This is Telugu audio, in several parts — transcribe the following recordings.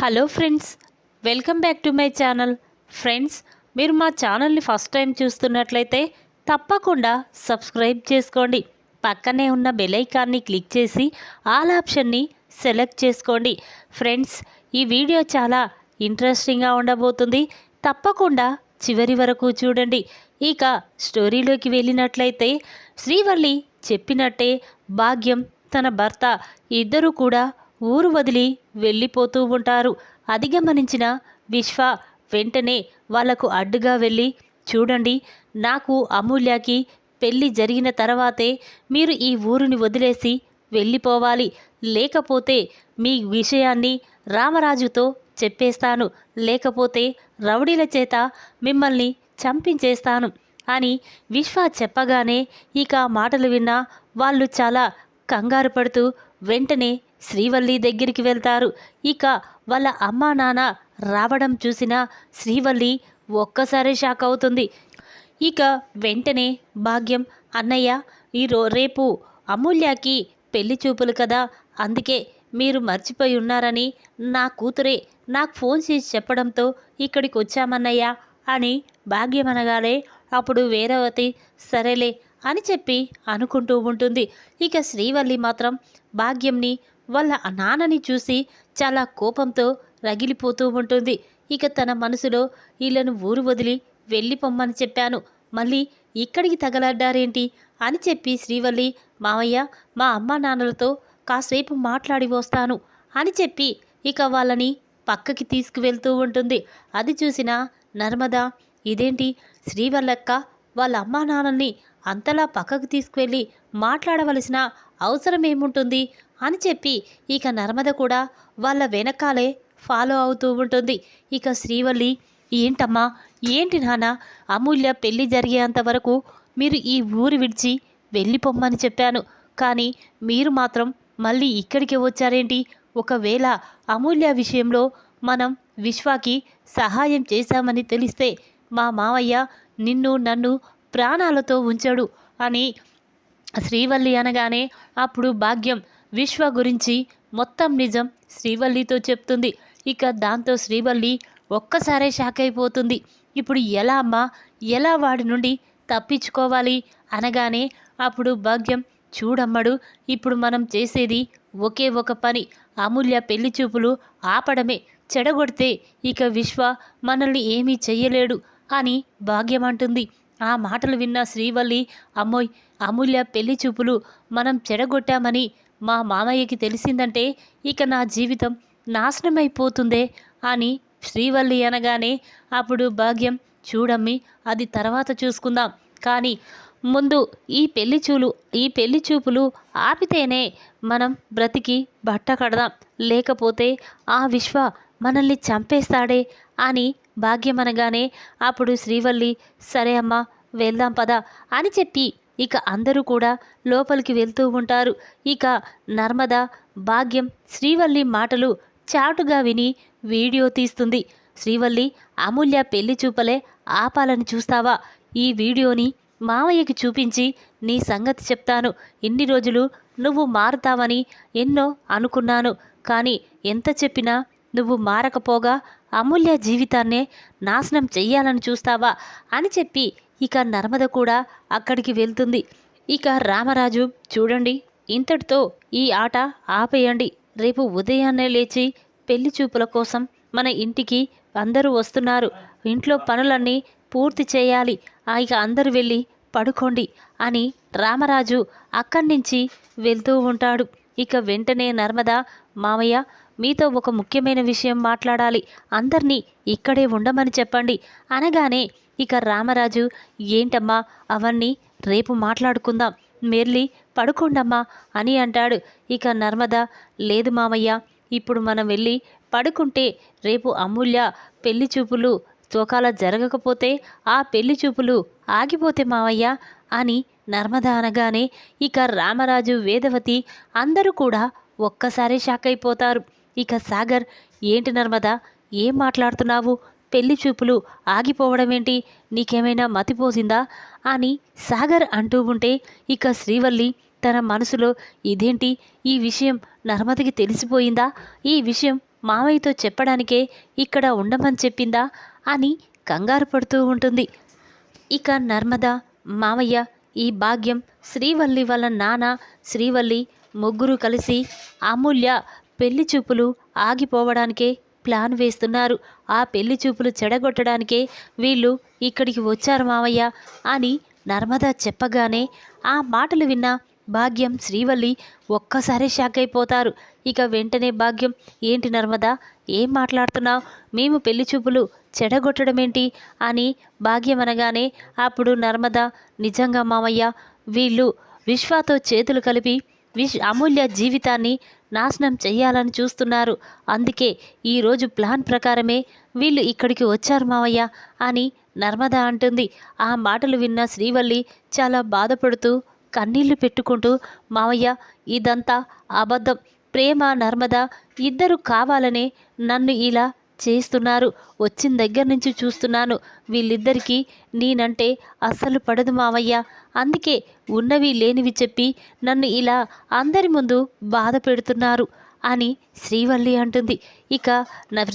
Hello friends welcome back to my channel. Friends మీరు మా ఛానల్ని ఫస్ట్ టైం చూస్తున్నట్లయితే తప్పకుండా సబ్స్క్రైబ్ చేసుకోండి. పక్కనే ఉన్న బెలైకాన్ని క్లిక్ చేసి ఆల్ ఆప్షన్ని సెలెక్ట్ చేసుకోండి. ఫ్రెండ్స్ ఈ వీడియో చాలా ఇంట్రెస్టింగ్గా ఉండబోతుంది. తప్పకుండా చివరి వరకు చూడండి. ఇక స్టోరీలోకి వెళ్ళినట్లయితే శ్రీవల్లి చెప్పినట్టే భాగ్యం తన భర్త ఇద్దరూ కూడా ఊరు వదిలి వెళ్ళిపోతూ ఉంటారు. అధిగమనించిన విశ్వ వెంటనే వాళ్ళకు అడ్డుగా వెళ్ళి చూడండి నాకు అమూల్యకి పెళ్ళి జరిగిన తర్వాతే మీరు ఈ ఊరిని వదిలేసి వెళ్ళిపోవాలి. లేకపోతే మీ విషయాన్ని రామరాజుతో చెప్పేస్తాను. లేకపోతే రౌడీల చేత మిమ్మల్ని చంపించేస్తాను అని విశ్వ చెప్పగానే ఇక మాటలు విన్న వాళ్ళు చాలా కంగారు పడుతూ వెంటనే శ్రీవల్లి దగ్గరికి వెళ్తారు. ఇక వాళ్ళ అమ్మా నాన్న రావడం చూసిన శ్రీవల్లి ఒక్కసారి షాక్ అవుతుంది. ఇక వెంటనే భాగ్యం అన్నయ్య ఈ రేపు అమూల్యకి పెళ్ళి చూపులు కదా అందుకే మీరు మర్చిపోయి ఉన్నారని నా కూతురే నాకు ఫోన్ చేసి చెప్పడంతో ఇక్కడికి వచ్చామన్నయ్య అని భాగ్యం అనగానే అప్పుడు వేరవతి సరేలే అని చెప్పి అనుకుంటూ ఉంటుంది. ఇక శ్రీవల్లి మాత్రం భాగ్యంని వాళ్ళ నాన్నని చూసి చాలా కోపంతో రగిలిపోతూ ఉంటుంది. ఇక తన మనసులో వీళ్ళను ఊరు వదిలి వెళ్ళిపోమ్మని చెప్పాను. మళ్ళీ ఇక్కడికి తగలడ్డారేంటి? అని చెప్పి శ్రీవల్లి మావయ్య మా అమ్మా నాన్నలతో కాసేపు మాట్లాడి వస్తాను అని చెప్పి ఇక వాళ్ళని పక్కకి తీసుకువెళ్తూ ఉంటుంది. అది చూసిన నర్మద ఇదేంటి? శ్రీవల్లక్క వాళ్ళ అమ్మా నాన్నల్ని అంతలా పక్కకు తీసుకువెళ్ళి మాట్లాడవలసిన అవసరం ఏముంటుంది అని చెప్పి ఇక నర్మద కూడా వాళ్ళ వెనకాలే ఫాలో అవుతూ ఉంటుంది. ఇక శ్రీవల్లి ఏంటమ్మా ఏంటి నాన్న అమూల్య పెళ్ళి జరిగేంత వరకు మీరు ఈ ఊరు విడిచి వెళ్ళిపోమ్మని చెప్పాను. కానీ మీరు మాత్రం మళ్ళీ ఇక్కడికి వచ్చారేంటి? ఒకవేళ అమూల్య విషయంలో మనం విశ్వాకి సహాయం చేశామని తెలిస్తే మా మావయ్య నిన్ను నన్ను ప్రాణాలతో ఉంచాడు అని శ్రీవల్లి అనగానే అప్పుడు భాగ్యం విశ్వ గురించి మొత్తం నిజం శ్రీవల్లితో చెప్తుంది. ఇక దాంతో శ్రీవల్లి ఒక్కసారే షాక్ అయిపోతుంది. ఇప్పుడు ఎలా అమ్మా? ఎలా వాడి నుండి తప్పించుకోవాలి? అనగానే అప్పుడు భాగ్యం చూడమ్మడు. ఇప్పుడు మనం చేసేది ఒకే ఒక పని. అమూల్య పెళ్ళి చూపులు ఆపడమే. చెడగొడితే ఇక విశ్వ మనల్ని ఏమీ చెయ్యలేడు అని భాగ్యం అంటుంది. ఆ మాటలు విన్న శ్రీవల్లి అమ్మోయ్ అమూల్య పెళ్ళి చూపులు మనం చెడగొట్టామని మా మామయ్యకి తెలిసిందంటే ఇక నా జీవితం నాశనమైపోతుందే అని శ్రీవల్లి అనగానే అప్పుడు భాగ్యం చూడమ్మి అది తర్వాత చూసుకుందాం. కానీ ముందు ఈ పెళ్ళి చూలు ఈ పెళ్ళి చూపులు ఆపితేనే మనం బ్రతికి బట్ట కడదాం. లేకపోతే ఆ విశ్వ మనల్ని చంపేస్తాడే అని భాగ్యం అనగానే అప్పుడు శ్రీవల్లి సరే అమ్మా వెళ్దాం పదా అని చెప్పి ఇక అందరూ కూడా లోపలికి వెళ్తూ ఉంటారు. ఇక నర్మద భాగ్యం శ్రీవల్లి మాటలు చాటుగా విని వీడియో తీస్తుంది. శ్రీవల్లి అమూల్య పెళ్ళి చూపలే ఆపాలని చూస్తావా? ఈ వీడియోని మావయ్యకి చూపించి నీ సంగతి చెప్తాను. ఇన్ని రోజులు నువ్వు మారుతావని ఎన్నో అనుకున్నాను. కానీ ఎంత చెప్పినా నువ్వు మారకపోగా అమూల్య జీవితాన్నే నాశనం చెయ్యాలని చూస్తావా? అని చెప్పి ఇక నర్మద కూడా అక్కడికి వెళ్తుంది. ఇక రామరాజు చూడండి ఇంతటితో ఈ ఆట ఆపేయండి. రేపు ఉదయాన్నే లేచి పెళ్ళి చూపుల కోసం మన ఇంటికి అందరూ వస్తున్నారు. ఇంట్లో పనులన్నీ పూర్తి చేయాలి. ఆ ఇక అందరూ వెళ్ళి పడుకోండి అని రామరాజు అక్కడి నుంచి వెళ్తూ ఉంటాడు. ఇక వెంటనే నర్మద మామయ్య మీతో ఒక ముఖ్యమైన విషయం మాట్లాడాలి. అందరినీ ఇక్కడే ఉండమని చెప్పండి. అనగానే ఇక రామరాజు ఏంటమ్మా అవన్నీ రేపు మాట్లాడుకుందాం. మెర్లి పడుకోండమ్మా అని అంటాడు. ఇక నర్మద లేదు మామయ్య ఇప్పుడు మనం వెళ్ళి పడుకుంటే రేపు అమూల్య పెళ్ళి చూపులు తోకాల జరగకపోతే ఆ పెళ్ళి చూపులు ఆగిపోతే మావయ్య అని నర్మద అనగానే ఇక రామరాజు వేదవతి అందరూ కూడా ఒక్కసారి షాక్ అయిపోతారు. ఇక సాగర్ ఏంటి నర్మద ఏం మాట్లాడుతున్నావు? పెళ్ళి చూపులు ఆగిపోవడం ఏంటి నీకేమైనా మతిపోసిందా? అని సాగర్ అంటూ ఉంటే ఇక శ్రీవల్లి తన మనసులో ఇదేంటి? ఈ విషయం నర్మదకి తెలిసిపోయిందా? ఈ విషయం మావయ్యతో చెప్పడానికే ఇక్కడ ఉండమని చెప్పిందా? అని కంగారు పడుతూ ఉంటుంది. ఇక నర్మద మావయ్య ఈ భాగ్యం శ్రీవల్లి వాళ్ళ నాన్న శ్రీవల్లి ముగ్గురు కలిసి అమూల్య పెళ్ళి చూపులు ఆగిపోవడానికే ప్లాన్ వేస్తున్నారు. ఆ పెళ్ళి చూపులు చెడగొట్టడానికే వీళ్ళు ఇక్కడికి వచ్చారు మావయ్య అని నర్మద చెప్పగానే ఆ మాటలు విన్న భాగ్యం శ్రీవల్లి ఒక్కసారి షాక్ అయిపోతారు. ఇక వెంటనే భాగ్యం ఏంటి నర్మద ఏం మాట్లాడుతున్నావు? మేము పెళ్ళి చూపులు చెడగొట్టడమేంటి? అని భాగ్యం అనగానే అప్పుడు నర్మద నిజంగా మామయ్య వీళ్ళు విశ్వాతో చేతులు కలిపి విష్ అమూల్య జీవితాన్ని నాశనం చెయ్యాలని చూస్తున్నారు. అందుకే ఈరోజు ప్లాన్ ప్రకారమే వీళ్ళు ఇక్కడికి వచ్చారు మావయ్య అని నర్మద అంటుంది. ఆ మాటలు విన్న శ్రీవల్లి చాలా బాధపడుతూ కన్నీళ్ళు పెట్టుకుంటూ మావయ్య ఇదంతా అబద్ధం. ప్రేమ నర్మద ఇద్దరు కావాలనే నన్ను ఇలా చేస్తున్నారు. వచ్చిన దగ్గర నుంచి చూస్తున్నాను. వీళ్ళిద్దరికీ నేనంటే అస్సలు పడదు మావయ్య. అందుకే ఉన్నవి లేనివి చెప్పి నన్ను ఇలా అందరి ముందు బాధ పెడుతున్నారు అని శ్రీవల్లి అంటుంది. ఇక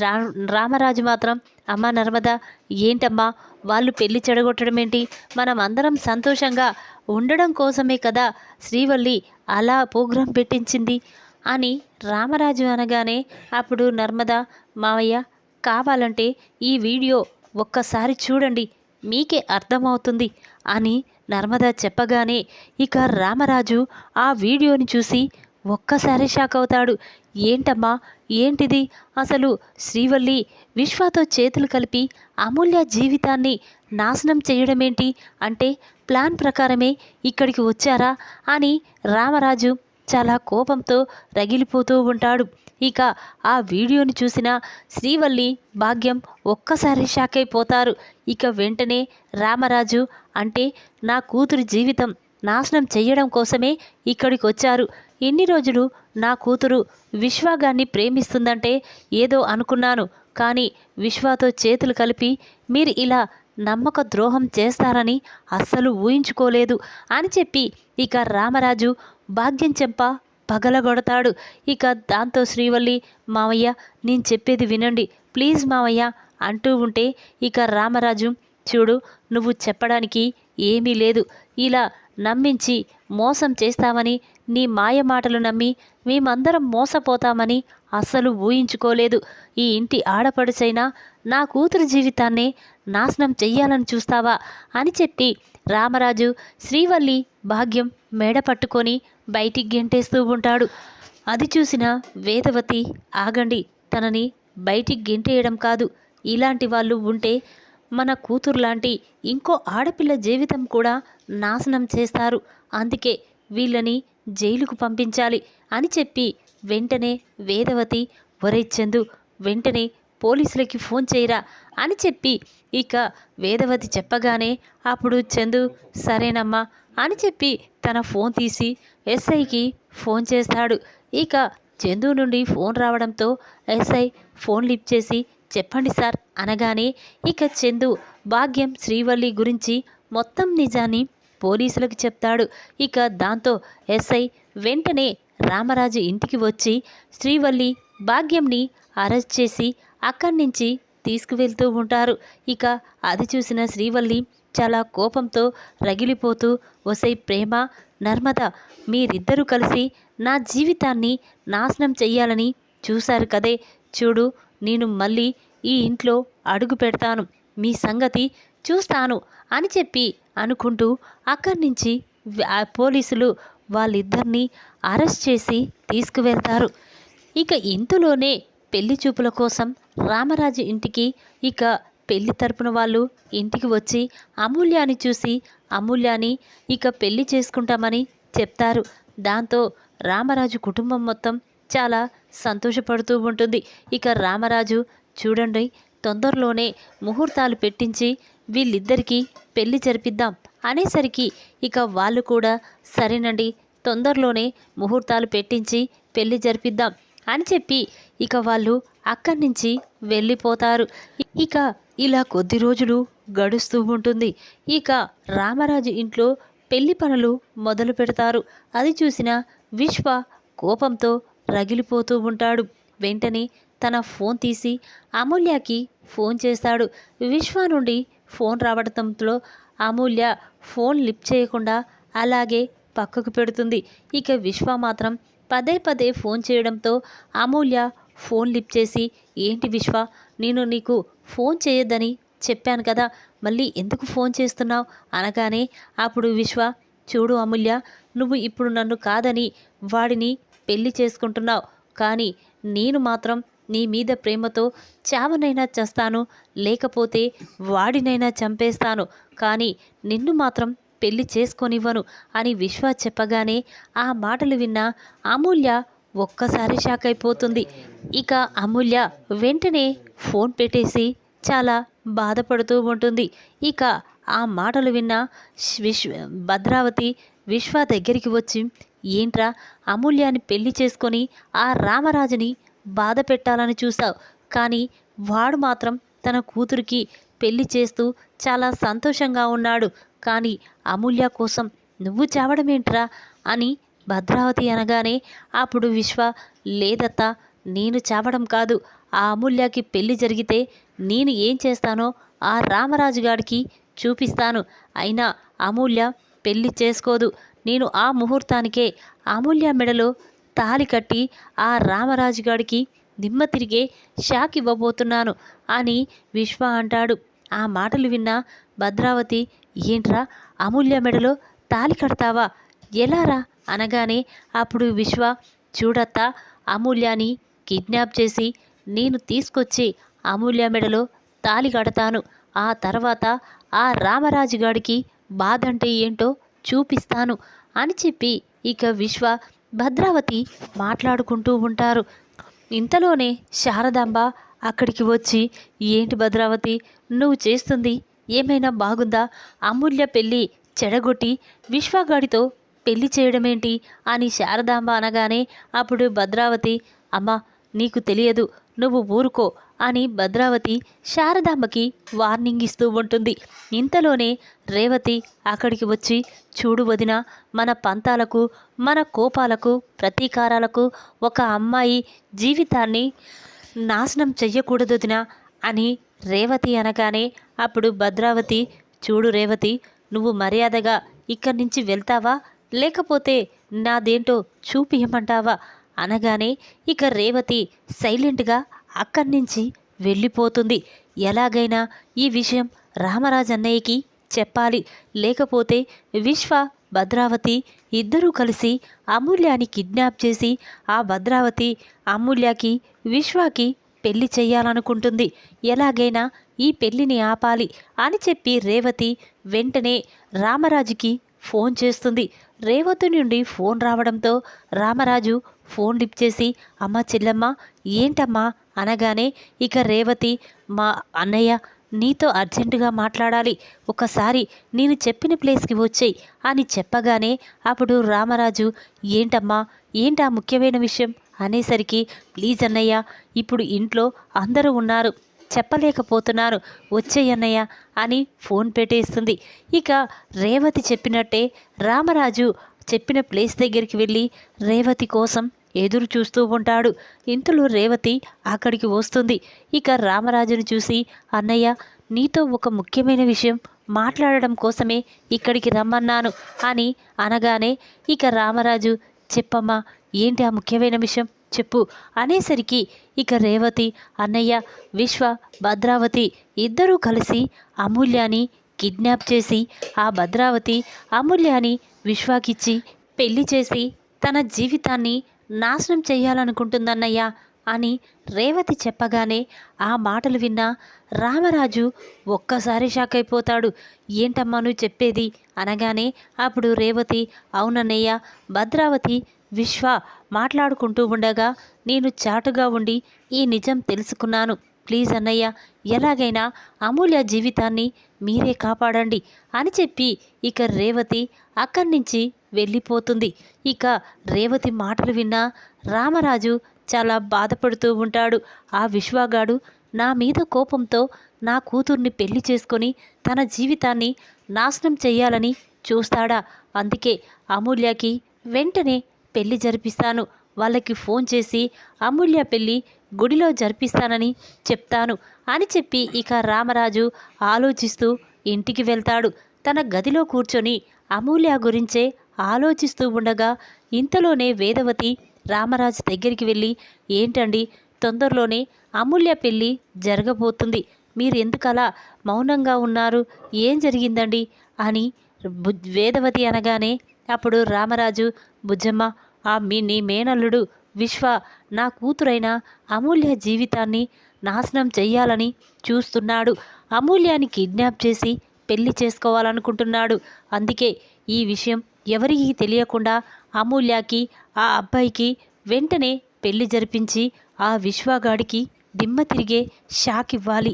రా రామరాజు మాత్రం అమ్మ నర్మద ఏంటమ్మా? వాళ్ళు పెళ్ళి చెడగొట్టడం ఏంటి? మనం అందరం సంతోషంగా ఉండడం కోసమే కదా శ్రీవల్లి అలా ప్రోగ్రాం పెట్టించింది అని రామరాజు అనగానే అప్పుడు నర్మద మావయ్య కావాలంటే ఈ వీడియో ఒక్కసారి చూడండి మీకే అర్థమవుతుంది అని నర్మద చెప్పగానే ఇక రామరాజు ఆ వీడియోని చూసి ఒక్కసారి షాక్ అవుతాడు. ఏంటమ్మా ఏంటిది? అసలు శ్రీవల్లి విశ్వతో చేతులు కలిపి అమూల్య జీవితాన్ని నాశనం చేయడమేంటి? అంటే ప్లాన్ ప్రకారమే ఇక్కడికి వచ్చారా? అని రామరాజు చాలా కోపంతో రగిలిపోతూ ఉంటాడు. ఇక ఆ వీడియోని చూసిన శ్రీవల్లి భాగ్యం ఒక్కసారి షాక్ అయిపోతారు. ఇక వెంటనే రామరాజు అంటే నా కూతురి జీవితం నాశనం చేయడం కోసమే ఇక్కడికి వచ్చారు. ఎన్ని రోజులు నా కూతురు విశ్వాగాన్ని ప్రేమిస్తుందంటే ఏదో అనుకున్నాను. కానీ విశ్వాతో చేతులు కలిపి మీరు ఇలా నమ్మక ద్రోహం చేస్తారని అస్సలు ఊహించుకోలేదు అని చెప్పి ఇక రామరాజు భాగ్యం చెంప పగలగొడతాడు. ఇక దాంతో శ్రీవల్లి మావయ్య నేను చెప్పేది వినండి. ప్లీజ్ మావయ్య అంటూ ఉంటే ఇక రామరాజు చూడు నువ్వు చెప్పడానికి ఏమీ లేదు. ఇలా నమ్మించి మోసం చేస్తామని నీ మాయ మాటలు నమ్మి మేమందరం మోసపోతామని అస్సలు ఊహించుకోలేదు. ఈ ఇంటి ఆడపడుచైనా నా కూతురు జీవితాన్నే నాశనం చెయ్యాలని చూస్తావా? అని చెప్పి రామరాజు శ్రీవల్లి భాగ్యం మేడ పట్టుకొని బయటికి గెంటేస్తూ ఉంటాడు. అది చూసిన వేదవతి ఆగండి తనని బయటికి గెంటేయడం కాదు. ఇలాంటి వాళ్ళు ఉంటే మన కూతురు లాంటి ఇంకో ఆడపిల్ల జీవితం కూడా నాశనం చేస్తారు. అందుకే వీళ్ళని జైలుకు పంపించాలి అని చెప్పి వెంటనే వేదవతి ఒరే వెంటనే పోలీసులకి ఫోన్ చేయరా అని చెప్పి ఇక వేదవతి చెప్పగానే అప్పుడు చందు సరేనమ్మా అని చెప్పి తన ఫోన్ తీసి ఎస్ఐకి ఫోన్ చేస్తాడు. ఇక చందు నుండి ఫోన్ రావడంతో ఎస్ఐ ఫోన్ లిఫ్ట్ చేసి చెప్పండి సార్ అనగానే ఇక చందు భాగ్యం శ్రీవల్లి గురించి మొత్తం నిజాన్ని పోలీసులకు చెప్తాడు. ఇక దాంతో ఎస్ఐ వెంటనే రామరాజు ఇంటికి వచ్చి శ్రీవల్లి భాగ్యంని అరెస్ట్ చేసి అక్కడి నుంచి తీసుకువెళ్తూ ఉంటారు. ఇక అది చూసిన శ్రీవల్లి చాలా కోపంతో రగిలిపోతూ ఒసై ప్రేమ నర్మద మీరిద్దరూ కలిసి నా జీవితాన్ని నాశనం చెయ్యాలని చూశారు కదే. చూడు నేను మళ్ళీ ఈ ఇంట్లో అడుగు పెడతాను. మీ సంగతి చూస్తాను అని చెప్పి అనుకుంటూ అక్కడి నుంచి పోలీసులు వాళ్ళిద్దరినీ అరెస్ట్ చేసి తీసుకువెళ్తారు. ఇక ఇంతలోనే పెళ్ళి చూపుల కోసం రామరాజు ఇంటికి ఇక పెళ్ళి తరపున వాళ్ళు ఇంటికి వచ్చి అమూల్యాని చూసి అమూల్యాని ఇక పెళ్ళి చేసుకుంటామని చెప్తారు. దాంతో రామరాజు కుటుంబం మొత్తం చాలా సంతోషపడుతూ ఉంటుంది. ఇక రామరాజు చూడండి తొందరలోనే ముహూర్తాలు పెట్టించి వీళ్ళిద్దరికీ పెళ్ళి జరిపిద్దాం అనేసరికి ఇక వాళ్ళు కూడా సరేనండి తొందరలోనే ముహూర్తాలు పెట్టించి పెళ్ళి జరిపిద్దాం అని చెప్పి ఇక వాళ్ళు అక్కడి నుంచి వెళ్ళిపోతారు. ఇక ఇలా కొద్ది రోజులు గడుస్తూ ఉంటుంది. ఇక రామరాజు ఇంట్లో పెళ్ళి పనులు మొదలు పెడతారు. అది చూసిన విశ్వ కోపంతో రగిలిపోతూ ఉంటాడు. వెంటనే తన ఫోన్ తీసి అమూల్యకి ఫోన్ చేస్తాడు. విశ్వ నుండి ఫోన్ రావడంతో అమూల్య ఫోన్ లిప్ చేయకుండా అలాగే పక్కకు పెడుతుంది. ఇక విశ్వ మాత్రం పదే పదే ఫోన్ చేయడంతో అమూల్య ఫోన్ లిఫ్ట్ చేసి ఏంటి విశ్వ నేను నీకు ఫోన్ చేయొద్దని చెప్పాను కదా మళ్ళీ ఎందుకు ఫోన్ చేస్తున్నావు? అనగానే అప్పుడు విశ్వ చూడు అమూల్య నువ్వు ఇప్పుడు నన్ను కాదని వాడిని పెళ్ళి చేసుకుంటున్నావు. కానీ నేను మాత్రం నీ మీద ప్రేమతో చావనైనా చస్తాను లేకపోతే వాడినైనా చంపేస్తాను. కానీ నిన్ను మాత్రం పెళ్ళి చేసుకొనివ్వను అని విశ్వ చెప్పగానే ఆ మాటలు విన్న అమూల్య ఒక్కసారి షాక్ అయిపోతుంది. ఇక అమూల్య వెంటనే ఫోన్ పెట్టేసి చాలా బాధపడుతూ ఉంటుంది. ఇక ఆ మాటలు విన్న విశ్వ భద్రావతి విశ్వ దగ్గరికి వచ్చి ఏంట్రా అమూల్యాన్ని పెళ్ళి చేసుకొని ఆ రామరాజుని బాధ పెట్టాలని చూసావు కానీ వాడు మాత్రం తన కూతురికి పెళ్ళి చేస్తూ చాలా సంతోషంగా ఉన్నాడు. కానీ అమూల్య కోసం నువ్వు చావడమేంట్రా? అని భద్రావతి అనగానే అప్పుడు విశ్వ లేదత్తా నేను చావడం కాదు. ఆ అమూల్యకి పెళ్ళి జరిగితే నేను ఏం చేస్తానో ఆ రామరాజు గారికి చూపిస్తాను. అయినా అమూల్య పెళ్ళి చేసుకోదు. నేను ఆ ముహూర్తానికే అమూల్య మెడలో తాలి కట్టి ఆ రామరాజు గారికి దిమ్మ తిరిగే షాక్ ఇవ్వబోతున్నాను అని విశ్వ అంటాడు. ఆ మాటలు విన్న భద్రావతి ఏంట్రా అమూల్య మెడలో తాలి కడతావా? ఎలారా అనగానే అప్పుడు విశ్వ చూడత్తా అమూల్యాని కిడ్నాప్ చేసి నేను తీసుకొచ్చి అమూల్య మెడలో తాలి కడతాను. ఆ తర్వాత ఆ రామరాజు గాడికి బాధ అంటే ఏంటో చూపిస్తాను అని చెప్పి ఇక విశ్వ భద్రావతి మాట్లాడుకుంటూ ఉంటారు. ఇంతలోనే శారదాంబ అక్కడికి వచ్చి ఏంటి భద్రావతి నువ్వు చేస్తుంది ఏమైనా బాగుందా? అమూల్య పెళ్ళి చెడగొట్టి విశ్వగాడితో పెళ్ళి చేయడమేంటి? అని శారదాంబ అనగానే అప్పుడు భద్రావతి అమ్మా నీకు తెలియదు నువ్వు ఊరుకో అని భద్రావతి శారదాంబకి వార్నింగ్ ఇస్తూ ఉంటుంది. ఇంతలోనే రేవతి అక్కడికి వచ్చి చూడు వదిన మన పంతాలకు మన కోపాలకు ప్రతీకారాలకు ఒక అమ్మాయి జీవితాన్ని నాశనం చెయ్యకూడదు వదిన అని రేవతి అనగానే అప్పుడు భద్రావతి చూడు రేవతి నువ్వు మర్యాదగా ఇక్కడి నుంచి వెళ్తావా? లేకపోతే నాదేంటో చూపియమంటావా అనగానే ఇక రేవతి సైలెంట్గా అక్కడి నుంచి వెళ్ళిపోతుంది. ఎలాగైనా ఈ విషయం రామరాజన్నయ్యకి చెప్పాలి. లేకపోతే విశ్వ భద్రావతి ఇద్దరూ కలిసి అమూల్యాని కిడ్నాప్ చేసి ఆ భద్రావతి అమూల్యకి విశ్వకి పెళ్ళి చేయాలనుకుంటుంది. ఎలాగైనా ఈ పెళ్ళిని ఆపాలి అని చెప్పి రేవతి వెంటనే రామరాజుకి ఫోన్ చేస్తుంది. రేవతి నుండి ఫోన్ రావడంతో రామరాజు ఫోన్ లిప్ చేసి అమ్మ చెల్లమ్మ ఏంటమ్మా? అనగానే ఇక రేవతి మా అన్నయ్య నీతో అర్జెంటుగా మాట్లాడాలి. ఒకసారి నేను చెప్పిన ప్లేస్కి వచ్చేయి అని చెప్పగానే అప్పుడు రామరాజు ఏంటమ్మా ఏంటా ముఖ్యమైన విషయం? అనేసరికి ప్లీజ్ అన్నయ్య ఇప్పుడు ఇంట్లో అందరూ ఉన్నారు. చెప్పలేకపోతున్నాను వచ్చేయన్నయ్య అని ఫోన్ పెట్టేస్తుంది. ఇక రేవతి చెప్పినట్టే రామరాజు చెప్పిన ప్లేస్ దగ్గరికి వెళ్ళి రేవతి కోసం ఎదురు చూస్తూ ఉంటాడు. ఇంతలో రేవతి అక్కడికి వస్తుంది. ఇక రామరాజును చూసి అన్నయ్య నీతో ఒక ముఖ్యమైన విషయం మాట్లాడడం కోసమే ఇక్కడికి రమ్మన్నాను అని అనగానే ఇక రామరాజు చెప్పమ్మా ఏంటి ఆ ముఖ్యమైన విషయం? చెప్పు. అనేసరికి ఇక రేవతి అన్నయ్య విశ్వ భద్రావతి ఇద్దరూ కలిసి అమూల్యాని కిడ్నాప్ చేసి ఆ భద్రావతి అమూల్యాని విశ్వాకిచ్చి పెళ్ళి చేసి తన జీవితాన్ని నాశనం చేయాలనుకుంటుందన్నయ్య అని రేవతి చెప్పగానే ఆ మాటలు విన్న రామరాజు ఒక్కసారి షాక్ అయిపోతాడు ఏంటమ్మా నువ్వు చెప్పేది? అనగానే అప్పుడు రేవతి అవునన్నయ్య భద్రావతి విశ్వ మాట్లాడుకుంటూ ఉండగా నేను చాటుగా ఉండి ఈ నిజం తెలుసుకున్నాను. ప్లీజ్ అన్నయ్య ఎలాగైనా అమూల్య జీవితాన్ని మీరే కాపాడండి అని చెప్పి ఇక రేవతి అక్కడి నుంచి వెళ్ళిపోతుంది. ఇక రేవతి మాటలు విన్న రామరాజు చాలా బాధపడుతూ ఉంటాడు. ఆ విశ్వాగాడు నా మీద కోపంతో నా కూతుర్ని పెళ్ళి చేసుకొని తన జీవితాన్ని నాశనం చేయాలని చూస్తాడా. అందుకే అమూల్యకి వెంటనే పెళ్ళి జరిపిస్తాను. వాళ్ళకి ఫోన్ చేసి అమూల్య పెళ్ళి గుడిలో జరిపిస్తానని చెప్తాను అని చెప్పి ఇక రామరాజు ఆలోచిస్తూ ఇంటికి వెళ్తాడు. తన గదిలో కూర్చొని అమూల్య గురించే ఆలోచిస్తూ ఉండగా ఇంతలోనే వేదవతి రామరాజు దగ్గరికి వెళ్ళి ఏంటండి తొందరలోనే అమూల్య పెళ్ళి జరగబోతుంది. మీరు ఎందుకలా మౌనంగా ఉన్నారు? ఏం జరిగిందండి? అని వేదవతి అనగానే అప్పుడు రామరాజు బుజ్జమ్మ ఆ మీ నీ మేనల్లుడు విశ్వ నా కూతురైన అమూల్య జీవితాన్ని నాశనం చెయ్యాలని చూస్తున్నాడు. అమూల్యాన్ని కిడ్నాప్ చేసి పెళ్ళి చేసుకోవాలనుకుంటున్నాడు. అందుకే ఈ విషయం ఎవరికీ తెలియకుండా అమూల్యకి ఆ అబ్బాయికి వెంటనే పెళ్ళి జరిపించి ఆ విశ్వగాడికి దిమ్మ తిరిగే షాక్ ఇవ్వాలి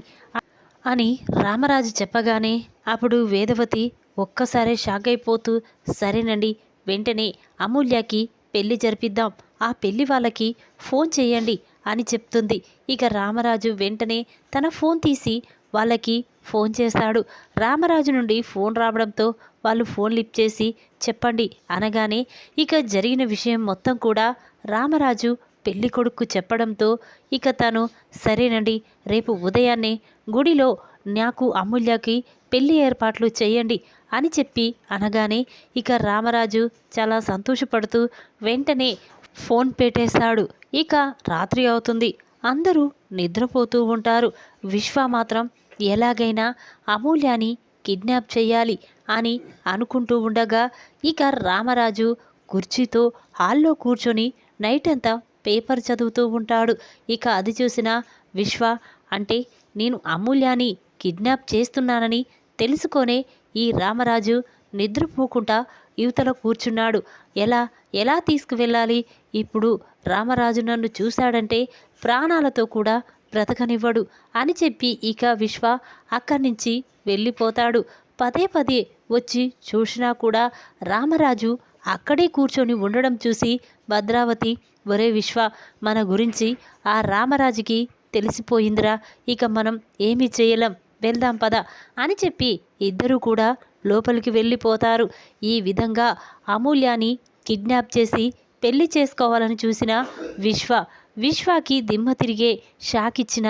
అని రామరాజు చెప్పగానే అప్పుడు వేదవతి ఒక్కసారే షాక్ అయిపోతూ సరేనండి వెంటనే అమూల్యకి పెళ్ళి జరిపిద్దాం. ఆ పెళ్ళి వాళ్ళకి ఫోన్ చేయండి అని చెప్తుంది. ఇక రామరాజు వెంటనే తన ఫోన్ తీసి వాళ్ళకి ఫోన్ చేస్తాడు. రామరాజు నుండి ఫోన్ రావడంతో వాళ్ళు ఫోన్ లిఫ్ట్ చేసి చెప్పండి అనగానే ఇక జరిగిన విషయం మొత్తం కూడా రామరాజు పెళ్ళి కొడుకు చెప్పడంతో ఇక తను సరేనండి రేపు ఉదయాన్నే గుడిలో నాకు అమూల్యకి పెళ్ళి ఏర్పాట్లు చేయండి అని చెప్పి అనగానే ఇక రామరాజు చాలా సంతోషపడుతూ వెంటనే ఫోన్ పెట్టేశాడు ఇక రాత్రి అవుతుంది. అందరూ నిద్రపోతూ ఉంటారు. విశ్వ మాత్రం ఎలాగైనా అమూల్యాని కిడ్నాప్ చేయాలి అని అనుకుంటూ ఉండగా ఇక రామరాజు కుర్చీతో హాల్లో కూర్చొని నైట్ అంతా పేపర్ చదువుతూ ఉంటాడు. ఇక అది చూసిన విశ్వ అంటే నేను అమూల్యాని కిడ్నాప్ చేస్తున్నానని తెలుసుకొనే ఈ రామరాజు నిద్రపోకుండా యువతలో కూర్చున్నాడు. ఎలా ఎలా తీసుకువెళ్ళాలి? ఇప్పుడు రామరాజు నన్ను చూశాడంటే ప్రాణాలతో కూడా బ్రతకనివ్వడు అని చెప్పి ఇక విశ్వ అక్కడి నుంచి వెళ్ళిపోతాడు. పదే పదే వచ్చి చూసినా కూడా రామరాజు అక్కడే కూర్చొని ఉండడం చూసి భద్రావతి ఒరే విశ్వ మన గురించి ఆ రామరాజుకి తెలిసిపోయిందిరా. ఇక మనం ఏమీ చేయలేం. వెళ్దాం పద అని చెప్పి ఇద్దరూ కూడా లోపలికి వెళ్ళిపోతారు. ఈ విధంగా అమూల్యాని కిడ్నాప్ చేసి పెళ్ళి చేసుకోవాలని చూసిన విశ్వ విశ్వాకి దిమ్మ తిరిగే షాక్ ఇచ్చిన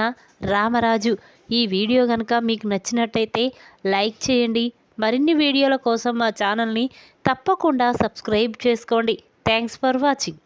రామరాజు. ఈ వీడియో కనుక మీకు నచ్చినట్టయితే లైక్ చేయండి. మరిన్ని వీడియోల కోసం మా ఛానల్ని తప్పకుండా సబ్స్క్రైబ్ చేసుకోండి. Thanks for watching.